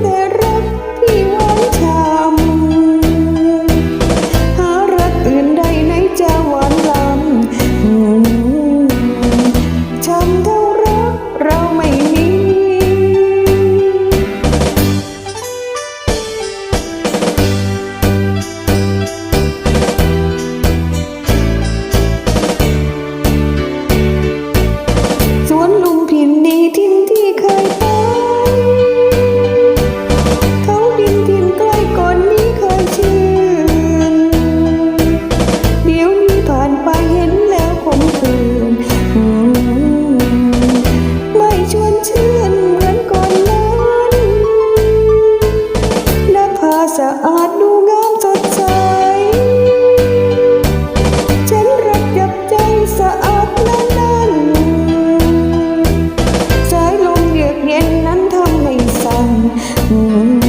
there. ชื่นเหมือนก่อนนั้นหน้าผาสะอาดดูงามสดใส ฉันรักกับใจสะอาดนั้นสายลมเยือกเยนนั้นทำให้สั่น